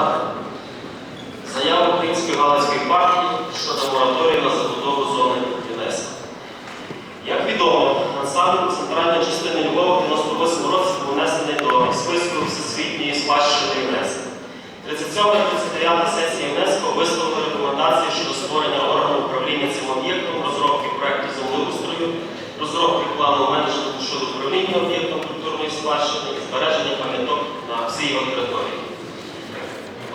депутати. Заява Української галицької партії щодо мораторію на забудову зони ЮНЕСКО. Як відомо, ансамбль центральної частини Львова в 98 році був внесений до списку Всесвітньої спадщини ЮНЕСКО. 37-39 сесія ЮНЕСКО висловили рекомендації щодо створення органу управління цим об'єктом, розробки проекту землеустрою, розробки плану менеджменту щодо управління об'єктом культурної спадщини і збереження пам'яток на всій його території.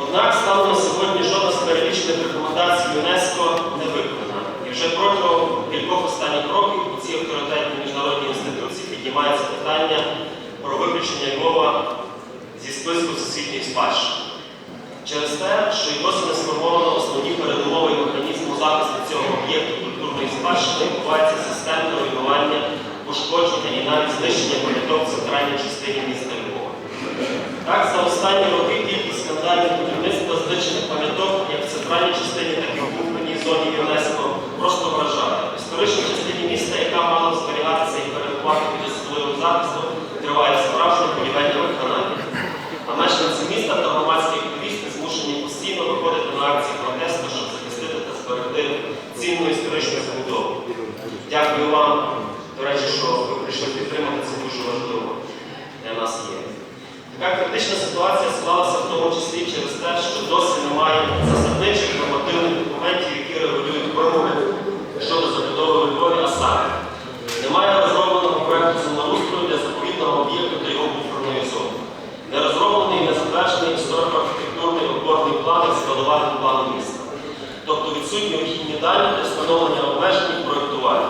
Однак станом на сьогодні жодна з перелічених рекомендацій ЮНЕСКО не виконана. І вже протягом кількох останніх років у цій авторитетній міжнародній інституції піднімається питання про виключення Львова зі списку всесвітньої спадщини. Через те, що й досі не сформовано основні передумови і механізму захисту цього об'єкту культурної спадщини, відбувається системне руйнування, пошкодження і навіть знищення пам'яток в центральній частині міста Львова. Так, за останні роки кількість скандальних будівництва знищених пам'яток як в центральній частині, так і в кухонній зоні ЮНЕСКО просто вражає. В історичній частині міста, яка мала зберігатися і перебувати під особливим захистом, триває справжнє будівельне виконання. А мешканці міста та громадські активісти змушені постійно виходити на акції протесту, щоб захистити та зберегти цінну історичну забудову. Дякую вам, до речі, що ви прийшли підтримати це дуже важливо для нас є. Така критична ситуація склалася в тому числі через те, що досі немає засадничих нормативних документів, які регулюють вимоги щодо забудови Львові, а саме немає розробленого проєкту землеустрою для заповідного об'єкту та його буферної зони. Не розроблений і не затверджений історико-архітектурний опорний план і складова плану міста. Тобто відсутні вихідні дані для встановлення обмежень і проєктування.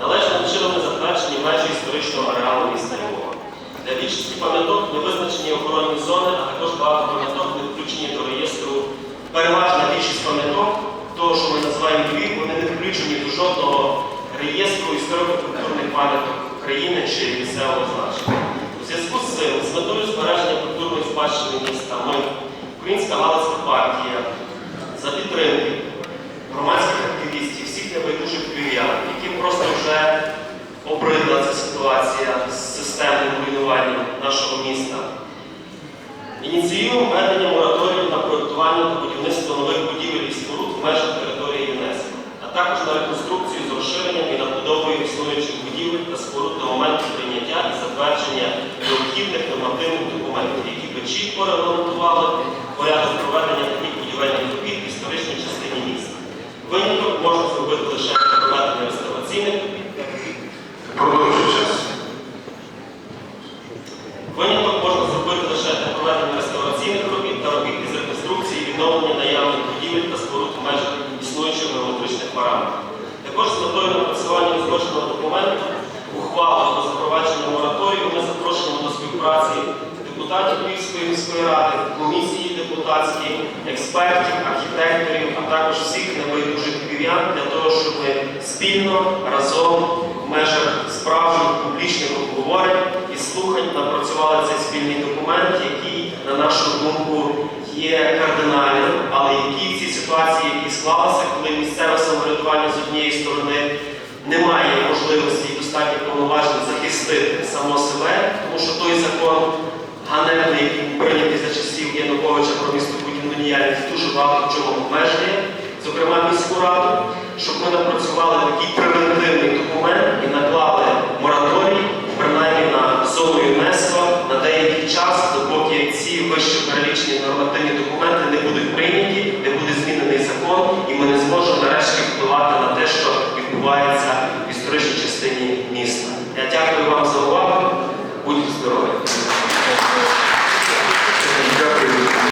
Належним чином не затверджені межі історичного ареалу міста Львова. Для більшості пам'яток не визначені охоронні зони, а також багато пам'яток не включені до реєстру. Переважна більшість пам'яток, того, що ми називаємо Львів, вони не включені до жодного реєстру історико-культурних пам'яток України чи місцевого значення. У зв'язку з цим, з метою збереження культурної спадщини міста, ми, Українська галицька партія, за підтримки громадських активістів, всіх небайдужих львів'ян, яким просто вже обридла ця ситуація з системним руйнуванням нашого міста. Ініціюємо введення мораторію проєктування та будівництво нових будівель і споруд в межах території ЮНЕСКО, а також на реконструкцію з розширенням і надбудовою існуючих будівель та споруд до моменту прийняття і затвердження необхідних нормативних документів, які би чітко регламентували порядок проведення таких будівельних робіт в історичній частині міста. Виняток можна зробити лише для проведення реставраційних робіт. Виняток можна зробити лише для проведення реставраційних робіт та робіт із реконструкції і відновлення наявних будівель та споруд в межах існуючих геометричних параметрів. Також з метою напрацювання узгодженого документу ухвалу про запровадження мораторію ми співпраці депутатів Львівської міської ради, комісії депутатські, експертів, архітекторів, а також всіх небайдужих львів'ян для того, щоб ми спільно разом в межах справжніх публічних обговорень і слухань напрацювали цей спільний документ, який, на нашу думку, є кардинальним, але який в цій ситуації, які склалися, коли місцеве самоврядування з однієї сторони немає можливості і достатньо повноважень захистити само себе, що той закон ганебний, який був прийнятий за часів Януковича про містобудівну діяльність, дуже багато чому обмежує, зокрема міську раду, щоб ми напрацювали такий превентивний документ і наклали мораторій, принаймні на зону ЮНЕСКО на деякий час, допоки ці вище перелічені нормативні документи не будуть прийняті, не буде змінений закон, і ми не зможемо нарешті впливати на те, що відбувається